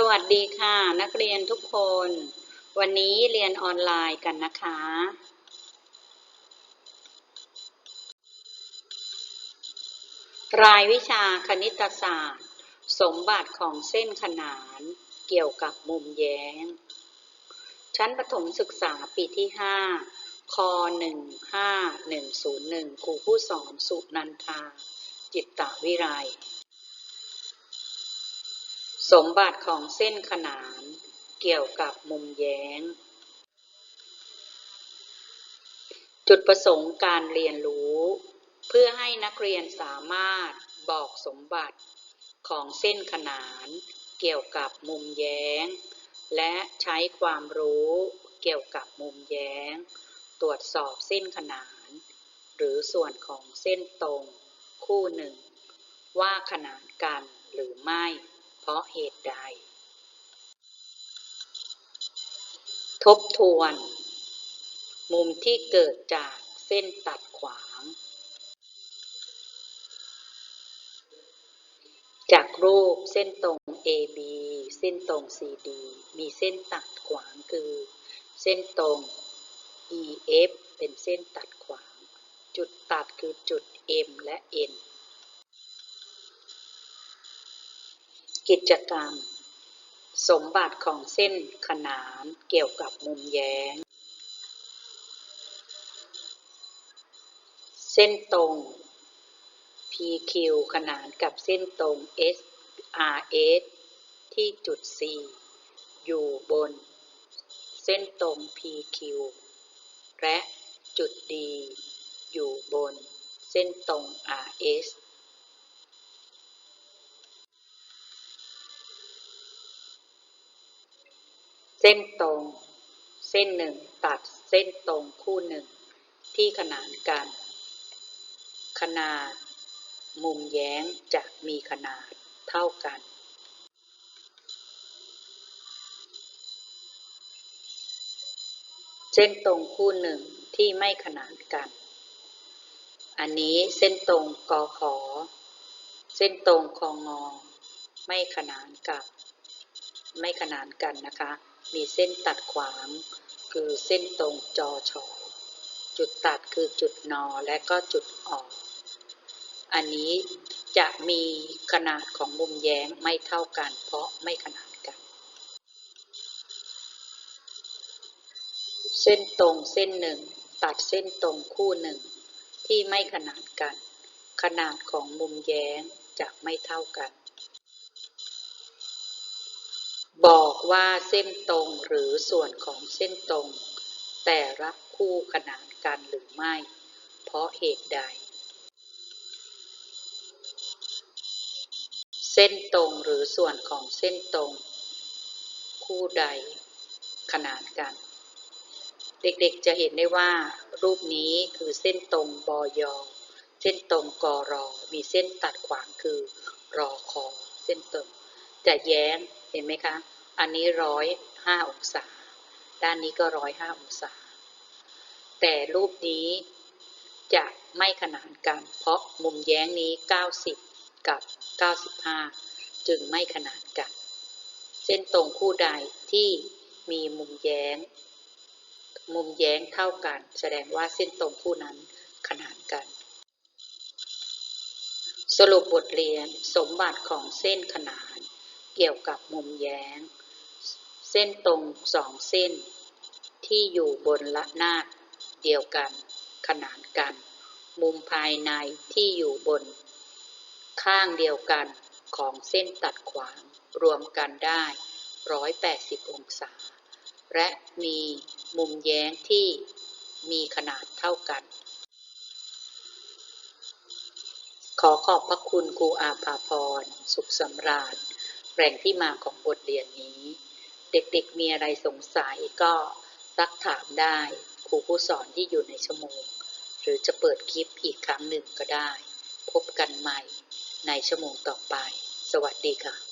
สวัสดีค่ะ นักเรียนทุกคน วันนี้เรียนออนไลน์กันนะคะ รายวิชาคณิตศาสตร์ สมบัติของเส้นขนานเกี่ยวกับมุมแย้ง ชั้นประถมศึกษาปีที่5ค15101ครูผู้สอนสุนันทา จิตตวิไล สมบัติของเส้นขนานเกี่ยวกับมุมแย้ง จุดประสงค์การเรียนรู้ เพื่อให้นักเรียนสามารถบอกสมบัติของเส้นขนานเกี่ยวกับมุมแย้ง และใช้ความรู้เกี่ยวกับมุมแย้ง ตรวจสอบเส้นขนาน หรือส่วนของเส้นตรง คู่หนึ่ง ว่าขนานกันหรือไม่ เพราะเหตุใด ทบทวน มุมที่เกิดจากเส้นตัดขวาง จากรูปเส้นตรง AB เส้นตรง CD มีเส้นตัดขวางคือ เส้นตรง EF เป็นเส้นตัดขวาง จุดตัดคือจุด M และ N กิจกรรม สมบัติของเส้นขนานเกี่ยวกับมุมแย้ง เส้นตรง PQ ขนานกับเส้นตรง SRS ที่จุด C อยู่บน เส้นตรง PQ และจุด D อยู่บน เส้นตรง RS ส้นตรง เส้นหนึ่งตัดเส้นตรงคู่หนึ่ง ที่ขนานกัน ขนาด มุมแย้งจะมีขนาดเท่ากัน เส้นตรงคู่หนึ่งที่ไม่ขนานกัน อันนี้เส้นตรงกอขอ เส้นตรงคองอไม่ขนานกับ ไม่ขนานกันนะคะ มีเส้นตัดขวาง คือเส้นตรงจอชอจุดตัดคือจุดนอและก็จุดออก อันนี้จะมีขนาดของมุมแย้งไม่เท่ากัน เพราะไม่ขนานกัน เส้นตรงเส้นหนึ่ง ตัดเส้นตรงคู่หนึ่ง ที่ไม่ขนานกัน ขนาดของมุมแย้งจะไม่เท่ากัน บอกว่าเส้นตรงหรือส่วนของเส้นตรง แต่ละคู่ขนานกันหรือไม่ เพราะเหตุใด เส้นตรงหรือส่วนของเส้นตรง คู่ใด ขนานกัน เด็กๆจะเห็นได้ว่า รูปนี้คือเส้นตรงบอยอเส้นตรงกอรอมีเส้นตัดขวางคือรอคอเส้นตรงจะแย้มเห็นไหมคะ อันนี้ร้อยห้าองศา ด้านนี้ก็ร้อยห้าองศา แต่รูปนี้จะไม่ขนานกัน เพราะมุมแย้งนี้ 90 กับ 95 จึงไม่ขนานกัน เส้นตรงคู่ใดที่มีมุมแย้ง มุมแย้งเท่ากัน แสดงว่าเส้นตรงคู่นั้นขนานกัน สรุปบทเรียนสมบัติของเส้นขนาน เกี่ยวกับมุมแย้ง ส้นตรงสองเส้น ที่อยู่บนละนาดเดียวกัน ขนานกัน มุมภายในที่อยู่บน ข้างเดียวกันของเส้นตัดขวางรวมกันได้ 180 องศา และมีมุมแย้งที่มีขนาดเท่ากัน ขอขอบพระคุณครูอาภาพร สุขสำราญแหล่งที่มาของบทเรียนนี้ เด็กๆมีอะไรสงสัยก็ซักถามได้ครูผู้สอนที่อยู่ในชั่วโมง หรือจะเปิดคลิปอีกครั้งหนึ่งก็ได้ พบกันใหม่ในชั่วโมงต่อไป สวัสดีค่ะ